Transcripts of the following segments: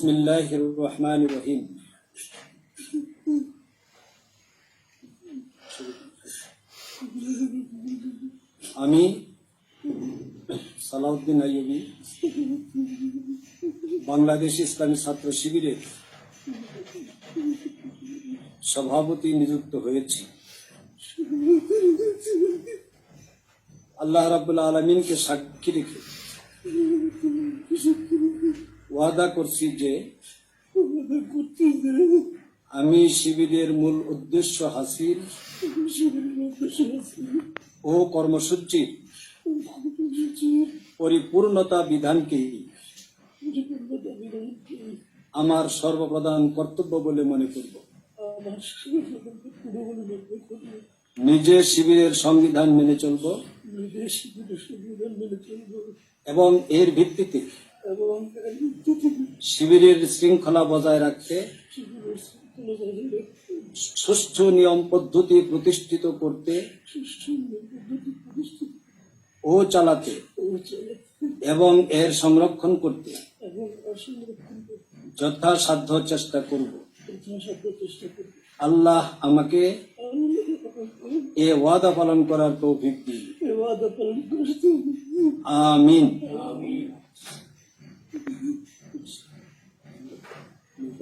বিসমিল্লাহির রহমানির রহিম আমি সালাউদ্দিন আইয়ুবি, বাংলাদেশ ইসলামী ছাত্র শিবিরের সভাপতি নিযুক্ত হয়েছি। আল্লাহ রাবুল্লাহ আলমিনকে সাক্ষী রেখে ওয়াদা করছি যে আমি শিবিরের মূল উদ্দেশ্য হাসিল ও কর্মসূচির পরিপূর্ণতা বিধানকে আমার সর্বপ্রধান কর্তব্য বলে মনে করব। নিজে শিবিরের সংবিধান মেনে চলব। এবং এর ভিত্তিতে এবং শিবিরের শৃঙ্খলা বজায় রাখতে সুষ্ঠু নিয়ম পদ্ধতি প্রতিষ্ঠিত করতে ও চালাতে এবং এর সংরক্ষণ করতে যথাসাধ্য চেষ্টা করব। আল্লাহ আমাকে এ ওয়াদা পালন করার তৌফিক দিন। আমিন।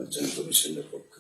নির্বাচন কমিশনের পক্ষ